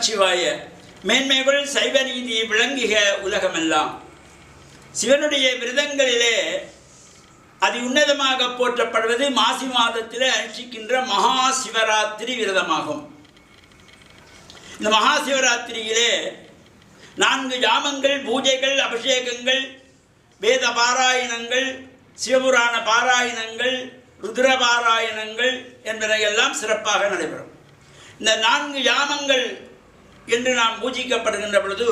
நமச்சிவாய மேன்மைகள் சைவ நீதி விளங்குக உலகமெல்லாம். சிவனுடைய விரதங்களிலே அதி உன்னதமாக போற்றப்படுவது மாசி மாதத்தில் அனுஷ்டிக்கின்ற மகா சிவராத்திரி விரதமாகும். இந்த மகா சிவராத்திரியிலே நான்கு ஜாமங்கள் பூஜைகள் அபிஷேகங்கள் வேத பாராயணங்கள் சிவபுராண பாராயணங்கள் ருத்ர பாராயணங்கள் என்பதையெல்லாம் சிறப்பாக நடைபெறும். இந்த நான்கு யாமங்கள் என்று நாம் பூஜிக்கப்படுகின்ற பொழுது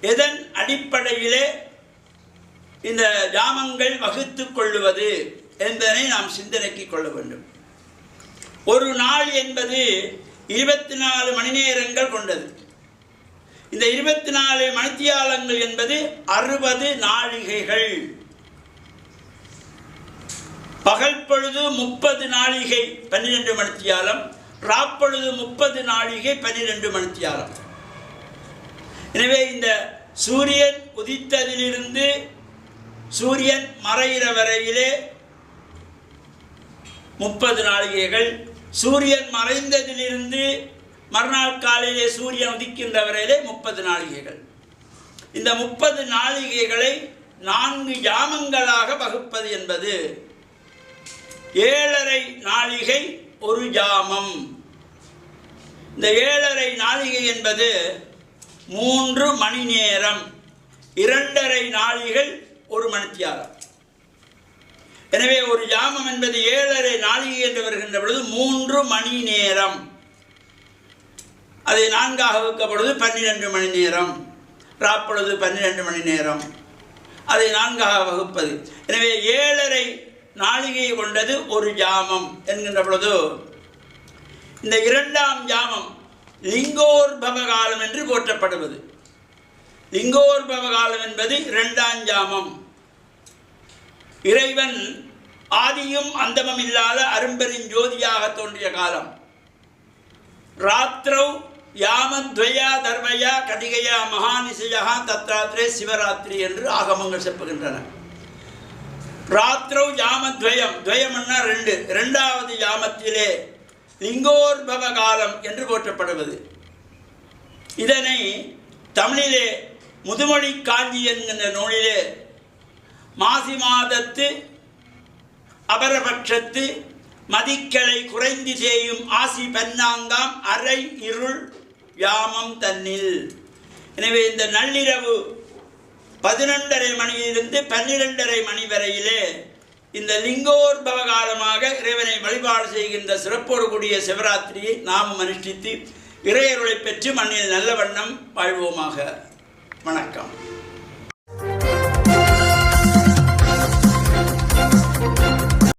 எதன் அடிப்படையிலே இந்த ஜாமங்கள் வகுத்து கொள்ளுவது என்பதனை நாம் சிந்தனைக்கு கொள்ள வேண்டும். ஒரு நாள் என்பது இருபத்தி நாலு மணி நேரங்கள் கொண்டது. இந்த இருபத்தி நாலு மணித்தியாலங்கள் என்பது அறுபது நாழிகைகள். பகல் பொழுது முப்பது நாழிகை பன்னிரெண்டு மணித்தியாலம் ராப்பொழுது முப்பது நாழிகை பன்னிரெண்டு மணித்தியாலம். எனவே இந்த சூரியன் உதித்ததிலிருந்து சூரியன் மறைகிற வரையிலே முப்பது நாளிகைகள். சூரியன் மறைந்ததிலிருந்து மறுநாள் காலையிலே சூரியன் உதிக்கின்ற வரையிலே முப்பது நாழிகைகள் இந்த முப்பது நாளிகைகளை நான்கு ஜாமங்களாக வகுப்பது என்பது ஏழரை நாழிகை ஒரு ஜாமம் இந்த ஏழரை நாழிகை என்பது மூன்று மணி நேரம். இரண்டரை நாழிகள் ஒரு மணித்தியாலம். எனவே ஒரு ஜாமம் என்பது ஏழரை நாழிகை என்று வருகின்ற பொழுது மூன்று மணி நேரம். அதை நான்காக வகுக்கப்படுவது பன்னிரெண்டு மணி நேரம். ராப்பொழுது பன்னிரெண்டு மணி நேரம். அதை நான்காக வகுப்பது. எனவே ஏழரை நாழிகை கொண்டது ஒரு ஜாமம் என்கின்ற பொழுது இந்த இரண்டாம் ஜாமம் லிங்கோர்பவ காலம் என்று போற்றப்படுவது. லிங்கோர்பவ காலம் என்பது இரண்டாம் ஜாமம். இறைவன் ஆதியும் அந்தமும் இல்லாத அரும்பெரும் ஜோதியாக தோன்றிய காலம். ராத்திரௌ யாமத்வயா தர்மயா கதிகையா மகாநிசையா தத்ராத்திரே சிவராத்திரி என்று ஆகமங்கள் செப்புகின்றன. ராத்திரௌ யாமத்வயம் துவயம்னா ரெண்டு. இரண்டாவது யாமத்திலே லிங்கோர்பவ காலம் என்று போற்றப்படுவது. இதனை தமிழிலே முதுமொழி காஞ்சி என்கின்ற நூலிலே மாசி மாதத்து அபரபட்சத்து மதிக்களை குறைந்து செய்யும் ஆசி பன்னாங்காம் அரை இருள் யாமம் தன்னில். எனவே இந்த நள்ளிரவு பதினொன்றரை மணியிலிருந்து பன்னிரெண்டரை மணி வரையிலே இந்த லிங்கோர்பவ காலமாக இறைவனை வழிபாடு செய்கின்ற சிறப்போடு கூடிய சிவராத்திரியை நாம் அனுஷ்டித்து இறையருளை பெற்று மண்ணில் நல்ல வண்ணம் வாழ்வோமாக. வணக்கம்.